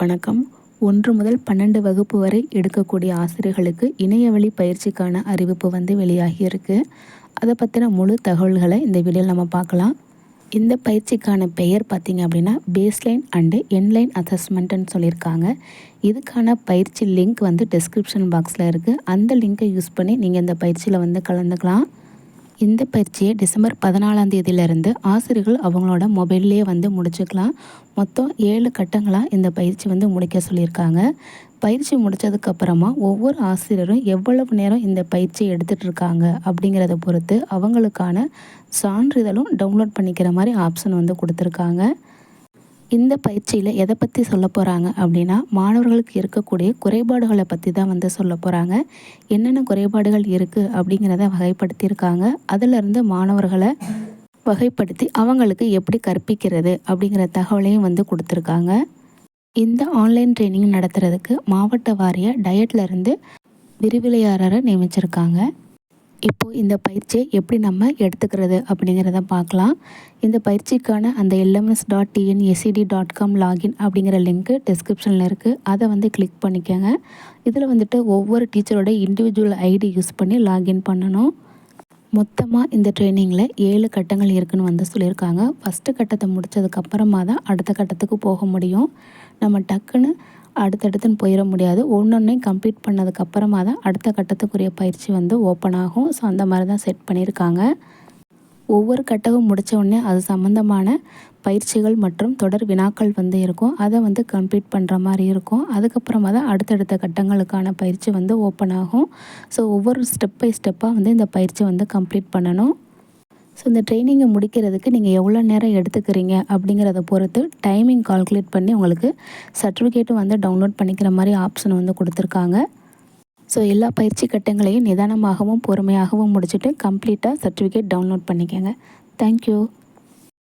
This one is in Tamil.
வணக்கம். ஒன்று முதல் பன்னெண்டு வகுப்பு வரை எடுக்கக்கூடிய ஆசிரியர்களுக்கு இணையவழி பயிற்சிக்கான அறிவிப்பு வந்து வெளியாகியிருக்கு. அதை பற்றின முழு தகவல்களை இந்த வீடியோவில் நம்ம பார்க்கலாம். இந்த பயிற்சிக்கான பெயர் பார்த்திங்க அப்படின்னா பேஸ்லைன் அண்டு என்லைன் அசஸ்மெண்ட்டுன்னு சொல்லியிருக்காங்க. இதுக்கான பயிற்சி லிங்க் வந்து டிஸ்கிரிப்ஷன் பாக்ஸில் இருக்குது அந்த லிங்க்கை யூஸ் பண்ணி நீங்கள் இந்த பயிற்சியில் வந்து கலந்துக்கலாம். இந்த பயிற்சியை டிசம்பர் பதினாலாம் தேதியிலேருந்து ஆசிரியர்கள் அவங்களோட மொபைல்லே வந்து முடிச்சுக்கலாம். மொத்தம் ஏழு கட்டங்களாக இந்த பயிற்சி வந்து முடிக்க சொல்லியிருக்காங்க. பயிற்சி முடித்ததுக்கப்புறமா ஒவ்வொரு ஆசிரியரும் எவ்வளவு நேரம் இந்த பயிற்சியை எடுத்துகிட்டு இருக்காங்க அப்படிங்கிறத பொறுத்து அவங்களுக்கான சான்றிதழும் டவுன்லோட் பண்ணிக்கிற மாதிரி ஆப்ஷன் வந்து கொடுத்துருக்காங்க. இந்த பயிற்சியில் எதை பற்றி சொல்ல போகிறாங்க அப்படின்னா மாணவர்களுக்கு இருக்கக்கூடிய குறைபாடுகளை பற்றி தான் வந்து சொல்ல போகிறாங்க என்னென்ன குறைபாடுகள் இருக்குது அப்படிங்கிறத வகைப்படுத்தியிருக்காங்க. அதிலிருந்து மாணவர்களை வகைப்படுத்தி அவங்களுக்கு எப்படி கற்பிக்கிறது அப்படிங்கிற தகவலையும் வந்து கொடுத்துருக்காங்க. இந்த ஆன்லைன் ட்ரைனிங் நடத்துகிறதுக்கு மாவட்ட வாரிய டயட்லேருந்து விரிவிலையாளரை நியமிச்சிருக்காங்க. இப்போது இந்த பயிற்சியை எப்படி நம்ம எடுத்துக்கிறது அப்படிங்கிறத பார்க்கலாம். இந்த பயிற்சிக்கான அந்த LMS dot TNSCT dot com login அப்படிங்கிற லிங்க்கு டிஸ்கிரிப்ஷனில் இருக்குது அதை வந்து கிளிக் பண்ணிக்கோங்க. இதில் வந்துட்டு ஒவ்வொரு டீச்சரோட இண்டிவிஜுவல் ஐடி யூஸ் பண்ணி லாகின் பண்ணணும். மொத்தமாக இந்த ட்ரைனிங்கில் ஏழு கட்டங்கள் இருக்குதுன்னு வந்து சொல்லியிருக்காங்க. ஃபஸ்ட்டு கட்டத்தை முடித்ததுக்கப்புறமா தான் அடுத்த கட்டத்துக்கு போக முடியும். நம்ம டக்குன்னு அடுத்தடுத்துன்னு போயிட முடியாது. ஒன்றொன்றையும் கம்ப்ளீட் பண்ணதுக்கப்புறமா தான் அடுத்த கட்டத்துக்குரிய பயிற்சி வந்து ஓப்பன் ஆகும். ஸோ அந்த மாதிரி தான் செட் பண்ணியிருக்காங்க. ஒவ்வொரு கட்டமும் முடித்த உடனே அது சம்மந்தமான பயிற்சிகள் மற்றும் தொடர் வினாக்கள் வந்து இருக்கும். அதை வந்து கம்ப்ளீட் பண்ணுற மாதிரி இருக்கும். அதுக்கப்புறமா தான் அடுத்தடுத்த கட்டங்களுக்கான பயிற்சி வந்து ஓப்பன் ஆகும். ஸோ ஒவ்வொரு ஸ்டெப் பை ஸ்டெப்பாக வந்து இந்த பயிற்சி வந்து கம்ப்ளீட் பண்ணணும். ஸோ இந்த ட்ரைனிங்கை முடிக்கிறதுக்கு நீங்கள் எவ்வளோ நேரம் எடுத்துக்கிறீங்க அப்படிங்கிறத பொறுத்து டைமிங் கால்குலேட் பண்ணி உங்களுக்கு சர்டிஃபிகேட்டும் வந்து டவுன்லோட் பண்ணிக்கிற மாதிரி ஆப்ஷன் வந்து கொடுத்துருக்காங்க. ஸோ எல்லா பயிற்சி கட்டங்களையும் நிதானமாகவும் பொறுமையாகவும் முடிச்சுட்டு கம்ப்ளீட்டாக சர்டிஃபிகேட் டவுன்லோட் பண்ணிக்கோங்க. தேங்க்யூ